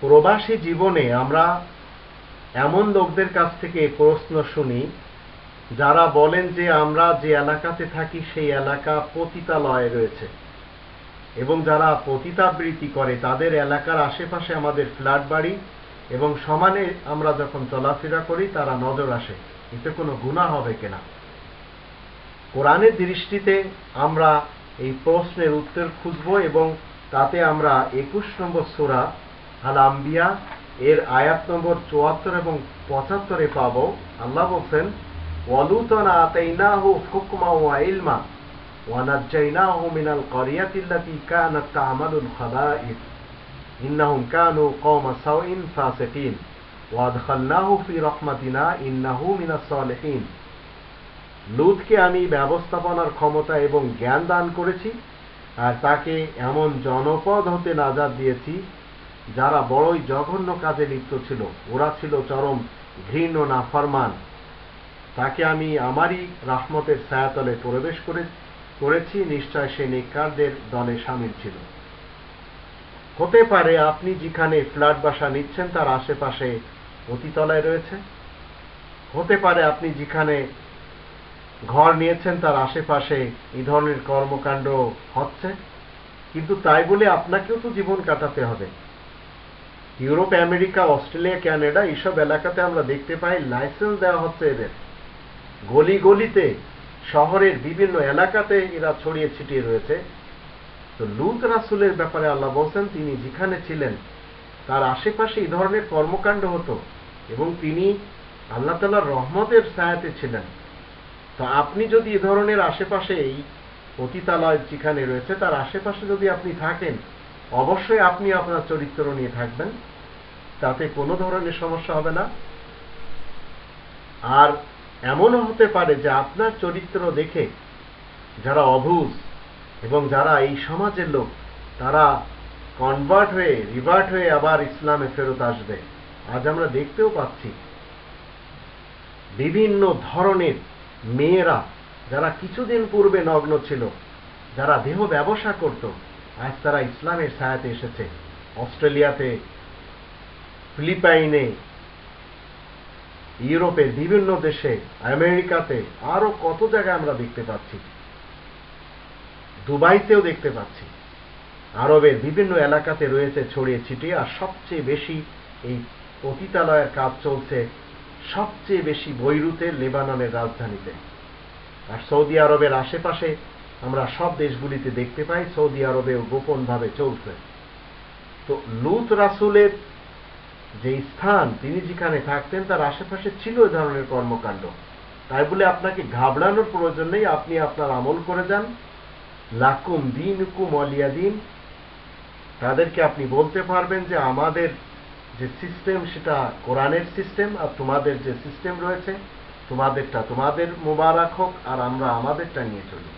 প্রবাসী জীবনে আমরা এমন লোকদের কাছ থেকে প্রশ্ন শুনি, যারা বলেন যে আমরা যে এলাকাতে থাকি সেই এলাকা পতিতালয়ে রয়েছে। এবং যারা পতিতাবৃত্তি করে, তাদের এলাকার আশেপাশে আমাদের ফ্ল্যাট বাড়ি এবং সমানে আমরা যখন চলাফেরা করি, তারা নজর আসে। এতে কোনো গুণা হবে কিনা? কোরআনের দৃষ্টিতে আমরা এই প্রশ্নের উত্তর খুঁজব এবং তাতে আমরা একুশ নম্বর সোরা আল আম্বিয়া এর আয়াত নম্বর চুয়াত্তর এবং পঁচাত্তরে পাব। আল্লাহ বলছেন, ওয়ালুতনা আতাইনাহু হুকমা ওয়া ইলমা ওয়ানাজ্জাইনাহু মিনাল ক্বরিয়াতিল্লাতী কানাত তা'মালুল খাবাইথ ইন্নাহুম কানু কওমা সাওইন ফাসিকিন। ওয়াদখালনাহু ফি রাহমাতিনা ইন্নাহু মিনাস সালিহিন। লুতকে আমি ব্যবস্থাপনার ক্ষমতা এবং জ্ঞান দান করেছি, আর তাকে এমন জনপদ হতে নাজাদ দিয়েছি, যারা বড়ই জঘন্য কাজে লিপ্ত ছিল। ওরা ছিল চরম ঘৃণ না ফরমান তাকে আমি আমারই রাহমতের ছায়াতলে প্রবেশ করে, করেছি, নিশ্চয় সে নিকারদের দলে সামিল ছিল। হতে পারে আপনি যেখানে ফ্ল্যাট বাসা নিচ্ছেন, তার আশেপাশে অতিতলায় রয়েছে। হতে পারে আপনি যেখানে ঘর নিয়েছেন, তার আশেপাশে এই ধরনের কর্মকাণ্ড হচ্ছে। কিন্তু তাই বলে আপনাকেও তো জীবন কাটাতে হবে। ইউরোপ, আমেরিকা, অস্ট্রেলিয়া, ক্যানাডা এইসব এলাকাতে আমরা দেখতে পাই লাইসেন্স দেওয়া হচ্ছে এদের। গলি গলিতে শহরের বিভিন্ন এলাকাতে এরা ছড়িয়ে ছিটিয়ে রয়েছে। তো লুত রাসুলের ব্যাপারে আল্লাহ বলছেন, তিনি যেখানে ছিলেন, তার আশেপাশে এই ধরনের কর্মকাণ্ড হতো এবং তিনি আল্লাহ তালার রহমতের ছায়াতে ছিলেন। তো আপনি যদি এ ধরনের আশেপাশে এই পতিতালয় যেখানে রয়েছে, তার আশেপাশে যদি আপনি থাকেন, অবশ্যই আপনি আপনার চরিত্র নিয়ে থাকবেন। তাতে কোনো ধরনের সমস্যা হবে না। আর এমনও হতে পারে যে আপনার চরিত্র দেখে যারা অভুজ এবং যারা এই সমাজের লোক, তারা কনভার্ট হয়ে রিভার্ট হয়ে আবার ইসলামে ফেরত আসবে। আজ আমরা দেখতেও পাচ্ছি বিভিন্ন ধরনের মেয়েরা যারা কিছুদিন পূর্বে নগ্ন ছিল, যারা দেহ ব্যবসা করত, আজ তারা ইসলামের ছায়াতে এসেছে। অস্ট্রেলিয়াতে, ফিলিপাইনে ইউরোপের বিভিন্ন দেশে, আমেরিকাতে আরও কত জায়গায় আমরা দেখতে পাচ্ছি। দুবাইতেও দেখতে পাচ্ছি। আরবের বিভিন্ন এলাকাতে রয়েছে ছড়িয়ে ছিটিয়ে, আর সবচেয়ে বেশি এই পতিতালয়ের কাজ চলছে সবচেয়ে বেশি বৈরুতে লেবাননের রাজধানীতে। আর সৌদি আরবের আশেপাশে আমরা সব দেশগুলিতে দেখতে পাই, সৌদি আরবেও গোপনভাবে চলছে। তো লুত রাসুলের যে স্থান, তিনি যেখানে থাকতেন, তার আশেপাশে ছিল এ ধরনের কর্মকাণ্ড। তাই বলে আপনাকে ঘাবড়ানোর প্রয়োজন নেই, আপনি আপনার আমল করে যান। লাকুম দিন হুকুম অলিয়া দিন তাদেরকে আপনি বলতে পারবেন যে আমাদের যে সিস্টেম সেটা কোরআনের সিস্টেম আর তোমাদের যে সিস্টেম রয়েছে, তোমাদেরটা তোমাদের মোবারক হোক আর আমরা আমাদেরটা নিয়ে চলি।